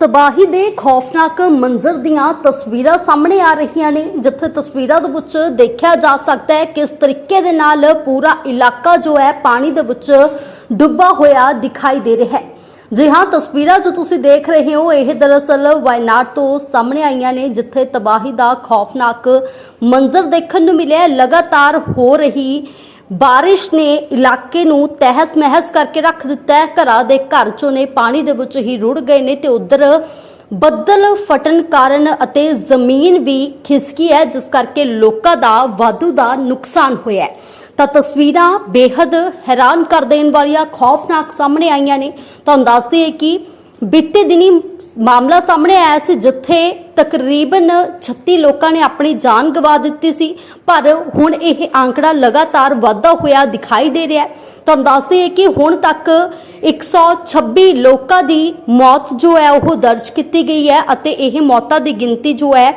ਤਬਾਹੀ ਦੇ ਖੌਫਨਾਕ ਮੰਜ਼ਰ ਦੀਆਂ ਤਸਵੀਰਾਂ ਸਾਹਮਣੇ ਆ ਰਹੀਆਂ ਨੇ, ਜਿੱਥੇ ਤਸਵੀਰਾਂ ਦੇ ਵਿੱਚ ਦੇਖਿਆ ਜਾ ਸਕਦਾ ਹੈ ਕਿਸ ਤਰੀਕੇ ਦੇ ਨਾਲ ਪੂਰਾ ਇਲਾਕਾ ਜੋ ਹੈ ਪਾਣੀ ਦੇ ਵਿੱਚ ਡੁੱਬਾ ਹੋਇਆ ਦਿਖਾਈ ਦੇ ਰਿਹਾ ਹੈ। ਜੀ ਹਾਂ, ਤਸਵੀਰਾਂ ਜੋ ਤੁਸੀਂ ਦੇਖ ਰਹੇ ਹੋ, ਇਹ ਦਰਅਸਲ ਵਾਇਨਾਡ ਤੋਂ ਸਾਹਮਣੇ ਆਈਆਂ ਨੇ, ਜਿੱਥੇ ਤਬਾਹੀ ਦਾ ਖੌਫਨਾਕ ਮੰਜ਼ਰ ਦੇਖਣ ਨੂੰ ਮਿਲਿਆ ਲਗਾਤਾਰ ਹੋ ਰਹੀ ਬਾਰਿਸ਼ ਨੇ ਇਲਾਕੇ ਨੂੰ ਤਹਿਸ ਮਹਿਸ ਕਰਕੇ ਰੱਖ ਦਿੱਤਾ ਹੈ। ਘਰਾਂ ਦੇ ਘਰ ਚੋਂ ਨੇ ਪਾਣੀ ਦੇ ਵਿੱਚ ਹੀ ਰੁੜ ਗਏ ਨੇ ਤੇ ਉਧਰ ਬੱਦਲ ਫਟਣ ਕਾਰਨ ਅਤੇ ਜ਼ਮੀਨ ਵੀ ਖਿਸਕੀ ਹੈ, ਜਿਸ ਕਰਕੇ ਲੋਕਾਂ ਦਾ ਵਾਧੂ ਦਾ ਨੁਕਸਾਨ ਹੋਇਆ ਹੈ। ਤਾਂ ਤਸਵੀਰਾਂ ਬੇहद ਹੈਰਾਨ ਕਰ ਦੇਣ ਵਾਲੀਆਂ ਖੌਫਨਾਕ ਸਾਹਮਣੇ ਆਈਆਂ ਨੇ। ਤੁਹਾਨੂੰ ਦੱਸਦੇ ਹਾਂ ਕਿ ਬੀਤੇ ਦਿਨੀ ਮਾਮਲਾ ਸਾਹਮਣੇ ਆਇਆ ਸੀ ਜਿੱਥੇ ਤਕਰੀਬਨ 36 ਲੋਕਾਂ ਨੇ ਆਪਣੀ ਜਾਨ ਗਵਾ ਦਿੱਤੀ ਸੀ, ਪਰ ਹੁਣ ਇਹ ਆંકੜਾ ਲਗਾਤਾਰ ਵਧਦਾ ਹੋਇਆ ਦਿਖਾਈ ਦੇ ਰਿਹਾ ਹੈ। ਤੁਹਾਨੂੰ ਦੱਸਦੇ ਹਾਂ ਕਿ ਹੁਣ ਤੱਕ 126 ਲੋਕਾਂ ਦੀ ਮੌਤ ਜੋ ਹੈ, ਉਹ ਦਰਜ ਕੀਤੀ ਗਈ ਹੈ ਅਤੇ ਇਹ ਮੌਤਾਂ ਦੀ ਗਿਣਤੀ ਜੋ ਹੈ,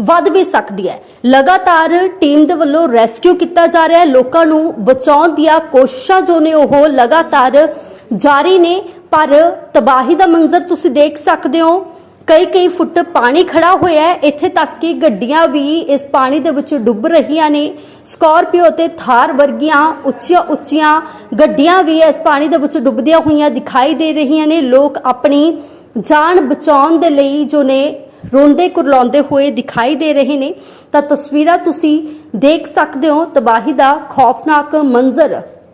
ਵੱਧ ਵੀ ਸਕਦੀ ਹੈ। ਲਗਾਤਾਰ ਟੀਮ ਦੇ ਵੱਲੋਂ ਰੈਸਕਿਊ ਕੀਤਾ ਜਾ ਰਿਹਾ ਹੈ। ਲੋਕਾਂ ਨੂੰ ਬਚਾਉਣ ਦੀਆਂ ਕੋਸ਼ਿਸ਼ਾਂ ਜੋ ਨੇ, ਉਹ ਲਗਾਤਾਰ ਜਾਰੀ ਨੇ, ਪਰ ਤਬਾਹੀ ਦਾ ਮੰਜ਼ਰ ਤੁਸੀਂ ਦੇਖ ਸਕਦੇ ਹੋ। ਕਈ ਕਈ ਫੁੱਟ ਪਾਣੀ ਖੜਾ ਹੋਇਆ ਹੈ। ਇੱਥੇ ਤੱਕ ਕਿ ਗੱਡੀਆਂ ਵੀ ਇਸ ਪਾਣੀ ਦੇ ਵਿੱਚ ਡੁੱਬ ਰਹੀਆਂ ਨੇ। ਸਕਾਰਪੀਓ ਤੇ ਥਾਰ ਵਰਗੀਆਂ ਉੱਚੀਆਂ ਉੱਚੀਆਂ ਗੱਡੀਆਂ ਵੀ ਇਸ ਪਾਣੀ ਦੇ ਵਿੱਚ ਡੁੱਬਦੀਆਂ ਹੋਈਆਂ ਦਿਖਾਈ ਦੇ ਰਹੀਆਂ ਨੇ। ਲੋਕ ਆਪਣੀ ਜਾਨ ਬਚਾਉਣ ਦੇ ਲਈ ਜੋ ਨੇ ਰੋਂਦੇ ਕੁਰਲਾਉਂਦੇ ਹੋਏ ਦਿਖਾਈ ਦੇ ਰਹੇ ਨੇ। ਤਾਂ ਤਸਵੀਰਾਂ ਤੁਸੀਂ ਦੇਖ ਸਕਦੇ ਹੋ। ਤਬਾਹੀ ਦਾ ਖੌਫਨਾਕ ਮੰਜ਼ਰ।